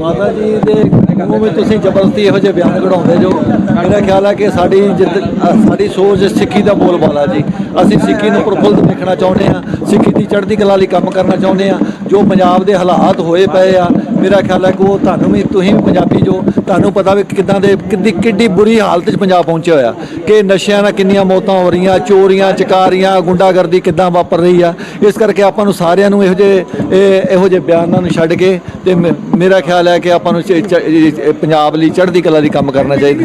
ਮਾਤਾ ਜੀ ਦੇ ਮੂੰਹ ਵਿੱਚ ਤੁਸੀਂ ਜ਼ਬਰਦਸਤੀ ਇਹੋ ਜਿਹੇ ਬਿਆਨ ਕਢਾਉਂਦੇ ਜੋ। ਮੇਰਾ ਖਿਆਲ ਹੈ ਕਿ ਸਾਡੀ ਜਿੱਦ ਸਾਡੀ ਸੋਚ ਸਿੱਖੀ ਦਾ ਬੋਲਬਾਲਾ ਜੀ। ਅਸੀਂ ਸਿੱਖੀ ਨੂੰ ਪ੍ਰਫੁੱਲਤ ਦੇਖਣਾ ਚਾਹੁੰਦੇ ਹਾਂ, ਸਿੱਖੀ ਦੀ ਚੜ੍ਹਦੀ ਕਲਾ ਲਈ ਕੰਮ ਕਰਨਾ ਚਾਹੁੰਦੇ ਹਾਂ। ਜੋ ਪੰਜਾਬ ਦੇ ਹਾਲਾਤ ਹੋਏ ਪਏ ਆ ਮੇਰਾ ਖਿਆਲ ਹੈ ਕਿ ਉਹ ਤੁਹਾਨੂੰ ਵੀ, ਤੁਸੀਂ ਵੀ ਪੰਜਾਬੀ ਜੋ, ਤੁਹਾਨੂੰ ਪਤਾ ਵੀ ਕਿਦਾਂ ਦੇ ਕਿੱਡੀ ਕਿੱਡੀ ਬੁਰੀ ਹਾਲਤ 'ਚ ਪੰਜਾਬ ਪਹੁੰਚਿਆ ਹੋਇਆ। ਕਿ ਨਸ਼ਿਆਂ ਨਾਲ ਕਿੰਨੀਆਂ ਮੌਤਾਂ ਹੋ ਰਹੀਆਂ, ਚੋਰੀਆਂ, ਚਕਾਰੀਆਂ, ਗੁੰਡਾਗਰਦੀ ਕਿੱਦਾਂ ਵਾਪਰ ਰਹੀ ਆ। ਇਸ ਕਰਕੇ ਆਪਾਂ ਨੂੰ ਸਾਰਿਆਂ ਨੂੰ ਇਹੋ ਜਿਹੇ, ਇਹ- ਇਹੋ ਜਿਹੇ ਬਿਆਨਾਂ ਨੂੰ ਛੱਡ ਕੇ ਤੇ ਮ- ਮੇਰਾ ਖਿਆਲ ਹੈ ਕਿ ਆਪਾਂ ਨੂੰ ਚ- ਪੰਜਾਬ ਲਈ ਚੜ੍ਹਦੀ ਕਲਾ ਲਈ ਕੰਮ ਕਰਨਾ ਚਾਹੀਦਾ।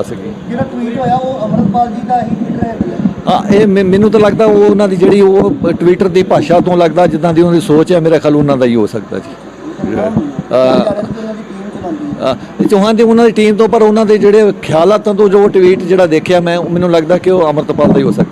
ਸਕੀਏ ਜਿਹੜਾ ਟਵੀਟ ਹੋਇਆ ਉਹ ਅਮਰਪਾਲ ਜੀ ਦਾ ਹੀ ਟਵੀਟ ਹੈ ਹਾਂ ਇਹ ਮੈਨੂੰ ਤਾਂ ਲੱਗਦਾ ਉਹ ਉਹਨਾਂ ਦੀ ਜਿਹੜੀ ਉਹ ਟਵਿੱਟਰ ਦੀ ਭਾਸ਼ਾ ਤੋਂ ਲੱਗਦਾ ਜਿੱਦਾਂ ਦੀ ਉਹਨਾਂ ਦੀ ਸੋਚ ਹੈ ਮੇਰਾ ਖਿਆਲ ਉਹਨਾਂ ਦਾ ਹੀ ਹੋ ਸਕਦਾ ਜੀ। ਚੌਹਾਨ ਦੀ ਉਹਨਾਂ ਦੀ ਟੀਮ ਤੋਂ ਪਰ ਉਹਨਾਂ ਦੇ ਜਿਹੜੇ ਖਿਆਲਾਤਾਂ ਤੋਂ ਜੋ ਟਵੀਟ ਜਿਹੜਾ ਦੇਖਿਆ ਮੈਂ ਮੈਨੂੰ ਲੱਗਦਾ ਕਿ ਉਹ ਅਮਰਤਪਾਲ ਦਾ ਹੀ ਹੋ ਸਕਦਾ।